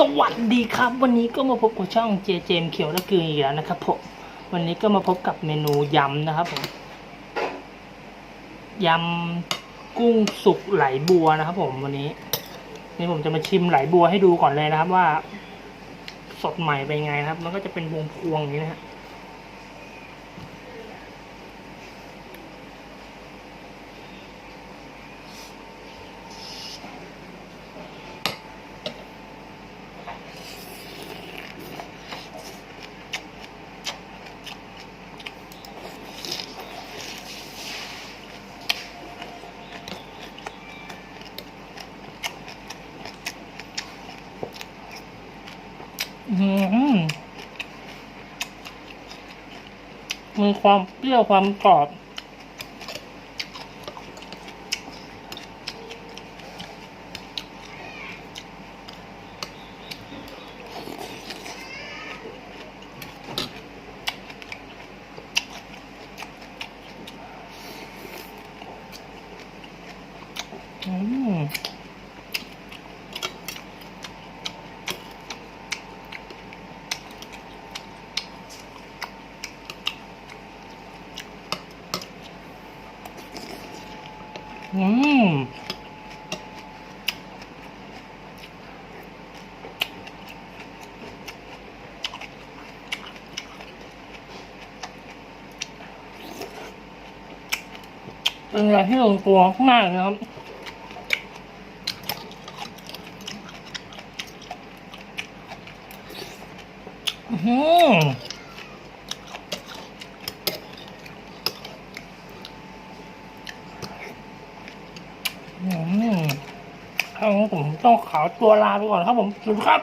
สวัสดีครับ วันนี้ก็มาพบกับช่องเจเจมเขียวและกืออีกแล้วนะครับผมวันนี้ก็มาพบกับเมนูยำนะครับผมยำกุ้งสุกไหลบัวนะครับ ผมวันนี้ นี่ผมจะมาชิมไหลบัวให้ดูก่อนเลยนะครับว่า สดใหม่เป็นไงนะครับ มันก็จะเป็นวงพวงอย่างนี้นะฮะ มีความเปรี้ยวความกรอบ อืม อืมเป็นอะไรที่ลงตัวมากเลยนะครับอื้อ อืมครับผมต้องขาวตัวลาไปก่อนครับผมสวัสดีครับ